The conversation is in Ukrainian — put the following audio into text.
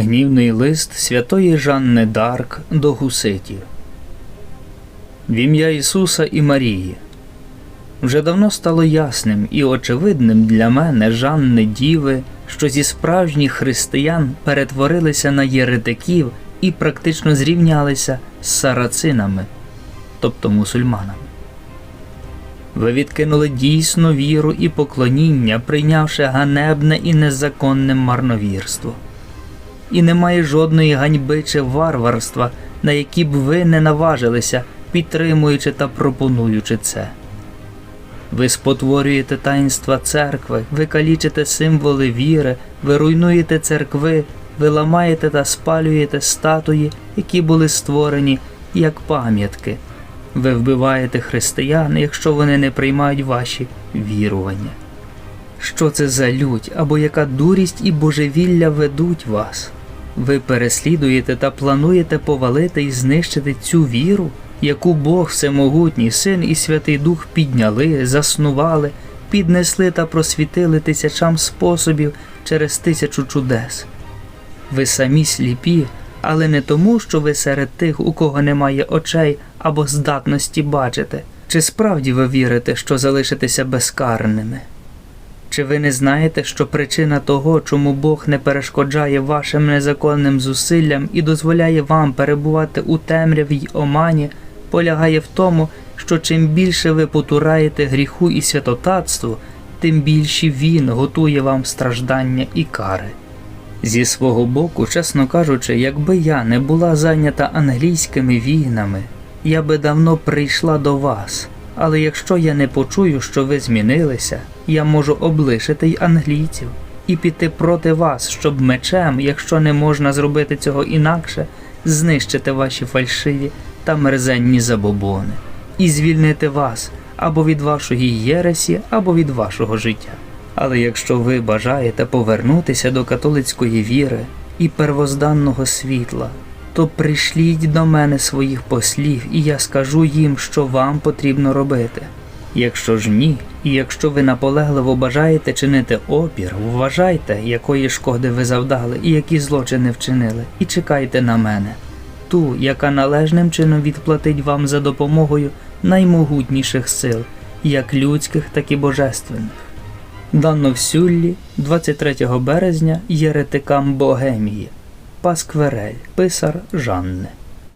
Гнівний лист святої Жанни Дарк до гуситів. В ім'я Ісуса і Марії. Вже давно стало ясним і очевидним для мене Жанни Діви, що зі справжніх християн перетворилися на єретиків і практично зрівнялися з сарацинами, тобто мусульманами. Ви відкинули дійсну віру і поклоніння, прийнявши ганебне і незаконне марновірство і немає жодної ганьби чи варварства, на які б ви не наважилися, підтримуючи та пропонуючи це. Ви спотворюєте таїнства церкви, ви калічите символи віри, ви руйнуєте церкви, ви ламаєте та спалюєте статуї, які були створені як пам'ятки. Ви вбиваєте християн, якщо вони не приймають ваші вірування. Що це за лють або яка дурість і божевілля ведуть вас? Ви переслідуєте та плануєте повалити і знищити цю віру, яку Бог Всемогутній, Син і Святий Дух підняли, заснували, піднесли та просвітили тисячам способів через тисячу чудес. Ви самі сліпі, але не тому, що ви серед тих, у кого немає очей або здатності бачити. Чи справді ви вірите, що залишитеся безкарними? Чи ви не знаєте, що причина того, чому Бог не перешкоджає вашим незаконним зусиллям і дозволяє вам перебувати у темряві й омані, полягає в тому, що чим більше ви потураєте гріху і святотатству, тим більші він готує вам страждання і кари. Зі свого боку, чесно кажучи, якби я не була зайнята англійськими війнами, я би давно прийшла до вас. Але якщо я не почую, що ви змінилися, я можу облишити й англійців і піти проти вас, щоб мечем, якщо не можна зробити цього інакше, знищити ваші фальшиві та мерзенні забобони і звільнити вас або від вашої єресі, або від вашого життя. Але якщо ви бажаєте повернутися до католицької віри і первозданного світла, то прийшліть до мене своїх послів, і я скажу їм, що вам потрібно робити. Якщо ж ні, і якщо ви наполегливо бажаєте чинити опір, вважайте, якої шкоди ви завдали і які злочини вчинили, і чекайте на мене, ту, яка належним чином відплатить вам за допомогою наймогутніших сил, як людських, так і божественних. Дано в Сюллі 23 березня єретикам Богемії. Паскверель, писар Жанни.